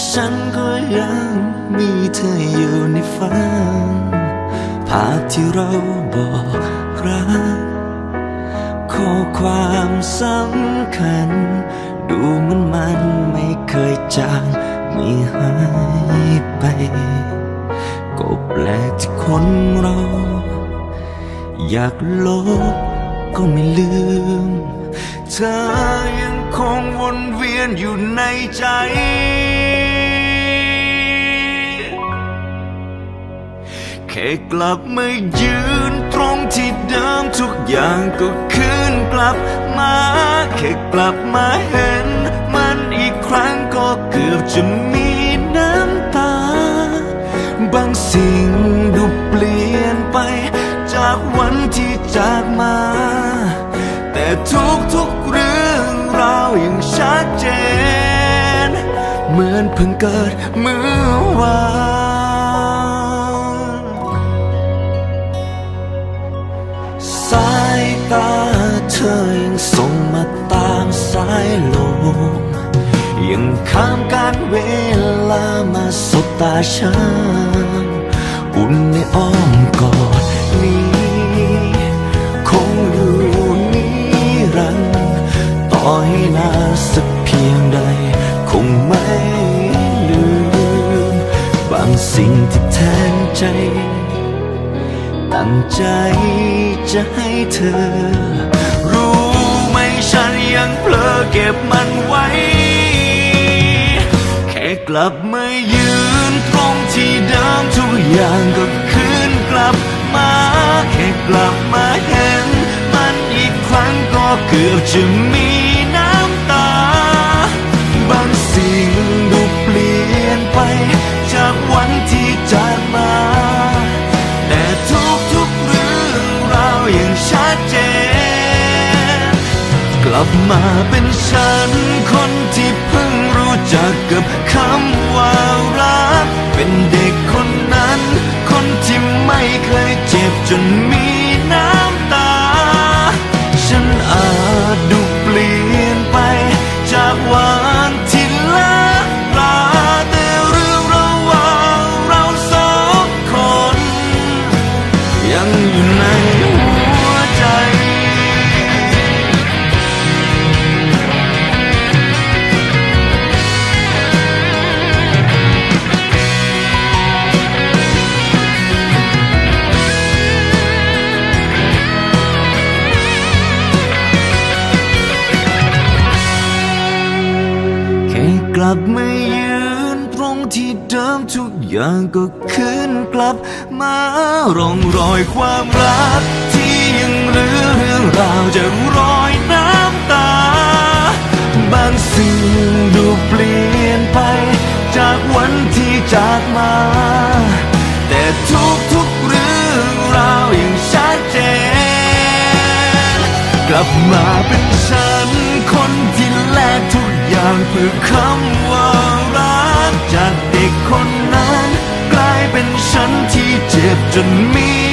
ฉันก็ยังมีเธออยู่ในฝันภาพที่เราบอกรักข้อความสำคัญ ดูเหมือนมันไม่เคยจางม่หายไปก็แปลกที่คนเรา อยากลบก็ไม่ลืม เธอยังคงวนเวียนอยู่ในใจ แค่กลับมายืนตรงที่เดิมทุกอย่างก็คืนกลับมาแค่กลับมาเห็น มันอีกครั้งก็เกือบจะมีน้ำตา บางสิ่งดูเปลี่ยนไป จากวันที่จากมา แต่ทุกๆเรื่องราวยังชัดเจน เหมือนเพิ่งเกิดเมื่อวาน ข้ามการเวลามาสบตาฉันอุ่นในอ้อมกอดนี้ คงอยู่นิรันดร์ต่อให้นานสักเพียงใด คงไม่ลืม บางสิ่งที่แทนใจ ตั้งใจจะให้เธอ รู้ไหมฉันยังเพลอเก็บมันไว้ กลับมายืนตรงที่เดิมทุกอย่างก็คืนกลับมาแค่กลับมาเห็น มันอีกครั้งก็เกือบจะมีน้ำตา บางสิ่งดูเปลี่ยนไป จากวันที่จากมา แต่ทุกๆเรื่องราวยังชัดเจน กลับมาเป็นฉัน กับคำว่ารัก เป็นเด็กคนนั้น คนที่ไม่เคยเจ็บจนมีน้ำตา ฉันอาจดู กลับมายืนตรงที่เดิมทุกอย่างก็คืนกลับมาร่องรอยความรัก ที่ยังเหลือเรื่องราวจากรอยน้ำตา บางสิ่งดูเปลี่ยนไป จากวันที่จากมา แต่ทุกๆเรื่องราวยังชัดเจน กลับมาเป็นฉันคนที่แลกทุก อย่างเพื่อคำว่ารักจากเด็กคนนั้น กลายเป็นฉันที่เจ็บจนมี